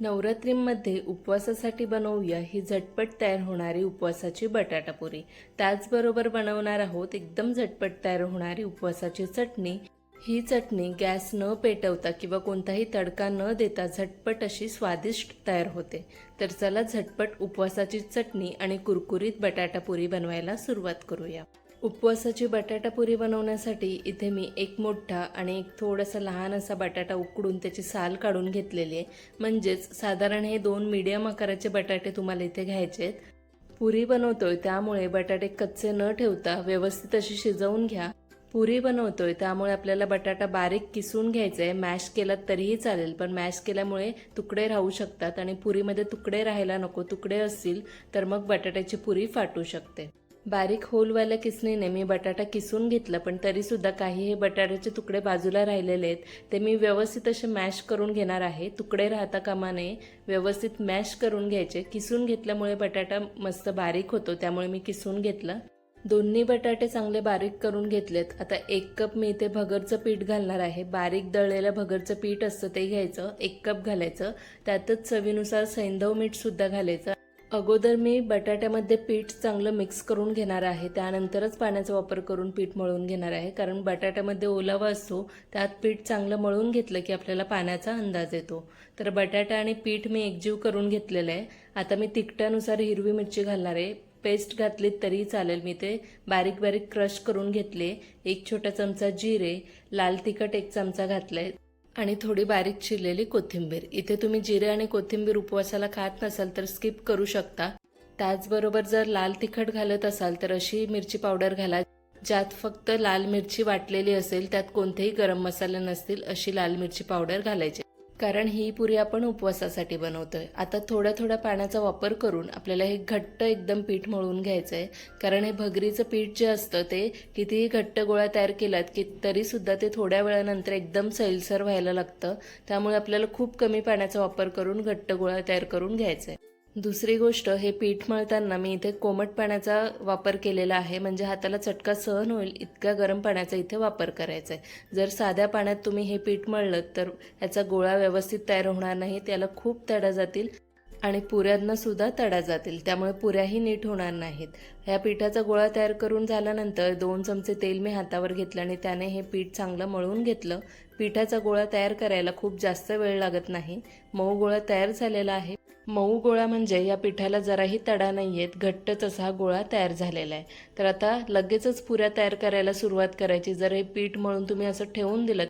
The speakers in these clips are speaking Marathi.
नवरात्रीमध्ये उपवासासाठी बनवूया ही झटपट तयार होणारी उपवासाची बटाटापुरी. त्याचबरोबर बनवणार आहोत एकदम झटपट तयार होणारी उपवासाची चटणी. ही चटणी गॅस न पेटवता किंवा कोणताही तडका न देता झटपट अशी स्वादिष्ट तयार होते. तर चला झटपट उपवासाची चटणी आणि कुरकुरीत बटाटापुरी बनवायला सुरुवात करूया. उपवासाची बटाटापुरी बनवण्यासाठी इथे मी एक मोठा आणि एक थोडासा लहान असा बटाटा उकडून त्याची साल काढून घेतलेली आहे. म्हणजेच साधारण हे दोन मीडियम आकाराचे बटाटे तुम्हाला इथे घ्यायचे आहेत. पुरी बनवतोय त्यामुळे बटाटे कच्चे न ठेवता व्यवस्थित अशी शिजवून घ्या. पुरी बनवतोय त्यामुळे आपल्याला बटाटा बारीक किसून घ्यायचा आहे मॅश केलात तरीही चालेल पण मॅश केल्यामुळे तुकडे राहू शकतात आणि पुरीमध्ये तुकडे राहायला नको तुकडे असतील तर मग बटाट्याची पुरी फाटू शकते. बारीक होलवाल्या किसणीने मी बटाटा किसून घेतला पण तरीसुद्धा काही हे बटाट्याचे तुकडे बाजूला राहिलेले आहेत. ते मी व्यवस्थित असे मॅश करून घेणार आहे. तुकडे राहता कामा नये. व्यवस्थित मॅश करून घ्यायचे. किसून घेतल्यामुळे बटाटा मस्त बारीक होतो त्यामुळे मी किसून घेतलं. दोन्ही बटाटे चांगले बारीक करून घेतलेत. आता एक कप मी इथे भगरचं पीठ घालणार आहे. बारीक दळलेलं भगरचं पीठ असतं ते घ्यायचं. एक कप घालायचं. त्यातच चवीनुसार सैंधव मीठसुद्धा घालायचं. अगोदर मी बटाट्यामध्ये पीठ चांगलं मिक्स करून घेणार आहे. त्यानंतरच पाण्याचा वापर करून पीठ मळून घेणार आहे. कारण बटाट्यामध्ये ओलावा असतो त्यात पीठ चांगलं मळून घेतलं की आपल्याला पाण्याचा अंदाज येतो. तर बटाटा आणि पीठ मी एकजीव करून घेतलेलं आहे. आता मी तिखटानुसार हिरवी मिरची घालणार आहे. पेस्ट घातली तरी चालेल. मी ते बारीक बारीक क्रश करून घेतले. एक छोटा चमचा जिरे लाल तिखट एक चमचा घातलाय. आणि थोडी बारीक चिरलेली कोथिंबीर. इथे तुम्ही जिरे आणि कोथिंबीर उपवासाला खात नसाल तर स्किप करू शकता. त्याचबरोबर जर लाल तिखट घालत असाल तर अशी मिरची पावडर घाला. ज्यात फक्त लाल मिरची वाटलेली असेल त्यात कोणतेही गरम मसाले नसतील अशी लाल मिरची पावडर घालायची. कारण ही पुरी आपण उपवासासाठी बनवतोय. आता थोड्या थोड्या पाण्याचा वापर करून आपल्याला हे घट्ट एकदम पीठ मळून घ्यायचं आहे कारण हे भगरीचं पीठ जे असतं ते कितीही घट्ट गोळ्या तयार केल्यात की तरीसुद्धा ते थोड्या वेळानंतर एकदम सैलसर व्हायला लागतं. त्यामुळे आपल्याला खूप कमी पाण्याचा वापर करून घट्ट गोळा तयार करून घ्यायचा आहे दुसरी गोष्ट हे पीठ मळताना मी इथे कोमट पाण्याचा वापर केलेला आहे. म्हणजे हाताला चटका सहन होईल इतक्या गरम पाण्याचा इथे वापर करायचा आहे. जर साध्या पाण्यात तुम्ही हे पीठ मळलं तर याचा गोळा व्यवस्थित तयार होणार नाही त्याला खूप तडा जातील. आणि पुऱ्यांनासुद्धा तडा जातील. त्यामुळे पुऱ्याही नीट होणार नाहीत. ह्या पिठाचा गोळा तयार करून झाल्यानंतर दोन चमचे तेल मी हातावर घेतलं आणि त्याने हे पीठ चांगलं मळून घेतलं. पिठाचा गोळा तयार करायला खूप जास्त वेळ लागत नाही. मऊ गोळा तयार झालेला आहे. मऊ गोळा म्हणजे या पिठाला जराही तडा नाही आहेत घट्टच असा हा गोळा तयार झालेला आहे. तर आता लगेचच पुऱ्या तयार करायला सुरुवात करायची. जर हे पीठ मळून तुम्ही असं ठेवून दिलं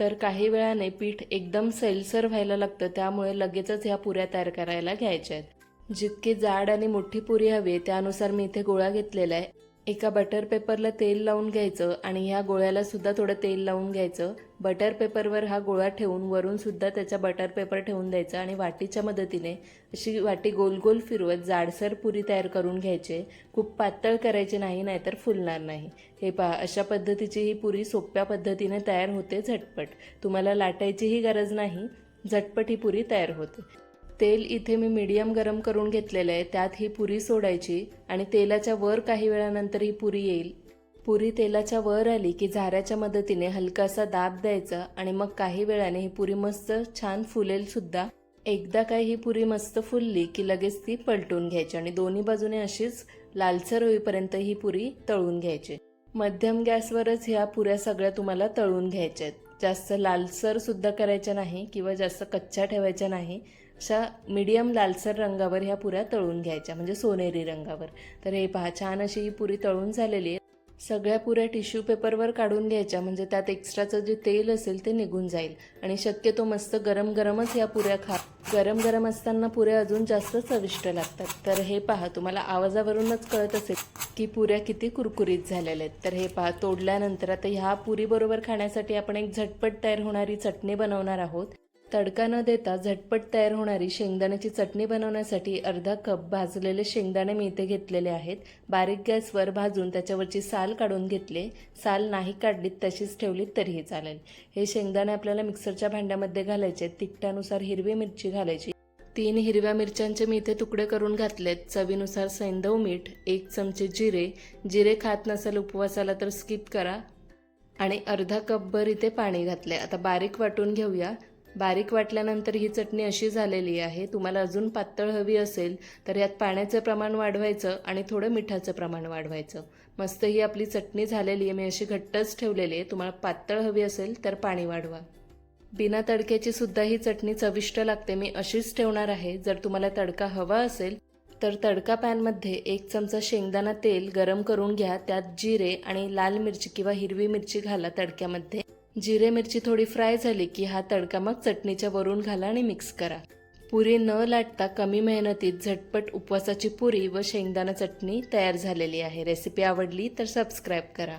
तर काही वेळाने पीठ एकदम सैलसर व्हायला लागतं त्यामुळे लगेचच ह्या पुऱ्या तयार करायला घ्यायच्या आहेत. जितकी जाड आणि मोठी पुरी हवी त्यानुसार मी इथे गोळा घेतलेला आहे. एका बटर पेपरला तेल लावून घ्यायचं आणि ह्या गोळ्याला सुद्धा थोडं तेल लावून घ्यायचं. बटर पेपरवर हा गोळा ठेवून वरून सुद्धा त्याचा बटर पेपर ठेवून द्यायचा आणि वाटीच्या मदतीने अशी वाटी गोल गोल फिरवत जाडसर पुरी तयार करून घ्यायचे. खूप पातळ करायचे नाही नाहीतर फुलणार नाही. हे पहा अशा पद्धतीची ही पुरी सोप्या पद्धतीने तयार होते झटपट. तुम्हाला लाटायचीही गरज नाही झटपट ही पुरी तयार होते. तेल इथे मी मीडियम गरम करून घेतलेलं आहे. त्यात ही पुरी सोडायची आणि तेलाच्या वर काही वेळानंतर ही पुरी येईल. पुरी तेलाच्या वर आली की झाऱ्याच्या मदतीने हलकासा दाब द्यायचा आणि मग काही वेळाने ही पुरी मस्त छान फुलेल सुद्धा. एकदा काय ही पुरी मस्त फुलली की लगेच ती पलटून घ्यायची आणि दोन्ही बाजूने अशीच लालसर होईपर्यंत ही पुरी तळून घ्यायची. मध्यम गॅसवरच ह्या पुऱ्या सगळ्या तुम्हाला तळून घ्यायच्या आहेत. जास्त लालसर सुद्धा करायच्या नाही किंवा जास्त कच्च्या ठेवायच्या नाही. अशा मीडियम लालसर रंगावर ह्या पुऱ्या तळून घ्यायच्या म्हणजे सोनेरी रंगावर. तर हे पहा छान अशी ही पुरी तळून झालेली आहे. सगळ्या पुऱ्या टिश्यू पेपरवर काढून घ्यायच्या म्हणजे त्यात एक्स्ट्राचं जे तेल असेल ते निघून जाईल. आणि शक्यतो मस्त गरम गरमच या पुऱ्या खा गरम गरम असताना पुऱ्या अजून जास्त चविष्ट लागतात. तर हे पहा तुम्हाला आवाजावरूनच कळत असेल की पुऱ्या किती कुरकुरीत झालेल्या आहेत. तर हे पहा तोडल्यानंतर आता ह्या पुरीबरोबर खाण्यासाठी आपण एक झटपट तयार होणारी चटणी बनवणार आहोत. तडका न देता झटपट तयार होणारी शेंगदाण्याची चटणी बनवण्यासाठी अर्धा कप भाजलेले शेंगदाणे मी इथे घेतलेले आहेत. बारीक गॅसवर भाजून त्याच्यावरची साल काढून घेतले. साल नाही काढलीत तशीच ठेवलीत तरीही चालेल. हे शेंगदाणे आपल्याला मिक्सरच्या भांड्यामध्ये घालायचे. तिखटानुसार हिरवी मिरची घालायची. तीन हिरव्या मिरच्यांचे मी इथे तुकडे करून घातलेत. चवीनुसार सैंधव मीठ एक चमचे जिरे. जिरे खात नसेल उपवासाला तर स्किप करा. आणि अर्धा कपभर इथे पाणी घातले आता बारीक वाटून घेऊया. बारीक वाटल्यानंतर ही चटणी अशी झालेली आहे. तुम्हाला अजून पातळ हवी असेल तर यात पाण्याचं प्रमाण वाढवायचं आणि थोडं मिठाचं प्रमाण वाढवायचं. मस्त ही आपली चटणी झालेली आहे. मी अशी घट्टच ठेवलेली आहे. तुम्हाला पातळ हवी असेल तर पाणी वाढवा. बिना तडक्याची सुद्धा ही चटणी चविष्ट लागते. मी अशीच ठेवणार आहे. जर तुम्हाला तडका हवा असेल तर तडका पॅनमध्ये एक चमचा शेंगदाणा तेल गरम करून घ्या. त्यात जिरे आणि लाल मिरची किंवा हिरवी मिरची घाला तडक्यामध्ये. जिरे मिरची थोडी फ्राय झाली की हा तडका मग चटणीच्या वरून घाला आणि मिक्स करा. पुरी न लाटता कमी मेहनतीत झटपट उपवासाची पुरी व शेंगदाणा चटणी तयार झालेली आहे. रेसिपी आवडली तर सबस्क्राईब करा.